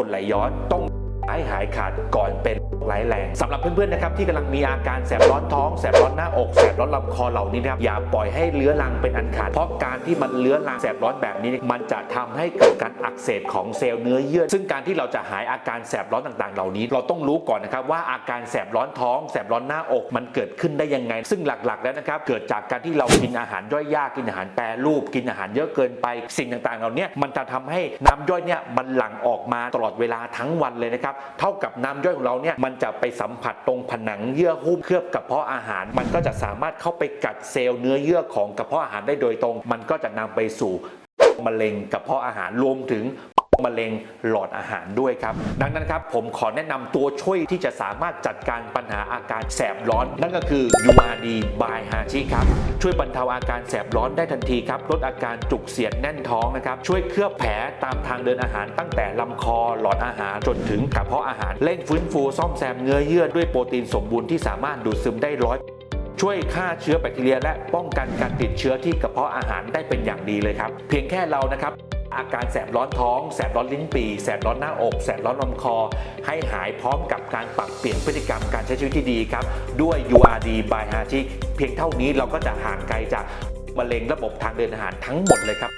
กรดไหลย้อนต้องหายหายขาดก่อนเป็นร้ายแรงสำหรับเพื่อนๆนะครับที่กำลังมีอาการแสบร้อนท้องแสบร้อนหน้าอกแสบร้อนลำคอเหล่านี้นะครับอย่าปล่อยให้เลื้อรังเป็นอันขาดเพราะการที่มันเลื้อรังแสบร้อนแบบนี้ มันจะทำให้เกิดการอักเสบของเซลล์เนื้อเยื่อซึ่งการที่เราจะหายอาการแสบร้อนต่างๆ เหล่านี้ เราต้องรู้ก่อนนะครับว่าอาการแสบร้อนท้องแสบร้อนหน้าอกมันเกิดขึ้นได้ยังไง ซึ่งหลักๆแล้วนะครับเกิดจากการที่เรากินอาหารย่อยยากกินอาหารแปรรูปกินอาหารเยอะเกินไป สิ่งต่างๆ เหล่านี้มันจะทำให้น้ำย่อยเนี่ยมันหลั่งออกมาตลอดเวลาทั้งวันเลยนะครับเท่ากับน้ำย่อยของเราเนี่ยมันันจะไปสัมผัสตรงผนังเยื่อหุ้มเคลือบกระเพาะอาหาร มันก็จะสามารถเข้าไปกัดเซลล์เนื้อเยื่อของกระเพาะอาหารได้โดยตรง มันก็จะนำไปสู่มะเร็งกระเพาะอาหารรวมถึง มะเร็งหลอดอาหารด้วยครับ ดังนั้นครับผมขอแนะนำตัวช่วยที่จะสามารถจัดการปัญหาอาการแสบร้อน นั่นก็คือ URD by h a c h i ครับ ช่วยบรรเทาอาการแสบร้อนได้ทันทีครับ ลดอาการจุกเสียดแน่นท้องนะครับ ช่วยเคลือบแผลตามทางเดินอาหารตั้งแต่ลำคอหลอดอาหารจนถึงกระเพาะอาหารเร่งฟื้นฟูซ่อมแซมเนื้อเยื่อด้วยโปรตีนสมบูรณ์ที่สามารถดูดซึมได้ร้อยช่วยฆ่าเชื้อแบคทีเรียและป้องกันการติดเชื้อที่กระเพาะอาหารได้เป็นอย่างดีเลยครับ เพียงแค่เรานะครับ อาการแสบร้อนท้อง แสบร้อนลิ้นปีแสบร้อนหน้าอก แสบร้อนลำคอ ให้หายพร้อมกับการปรับเปลี่ยนพฤติกรรมการใช้ชีวิตที่ดีครับ ด้วย URD by h a c h i เพียงเท่านี้เราก็จะห่างไกลจากมะเร็งระบบทางเดินอาหารทั้งหมดเลยครับ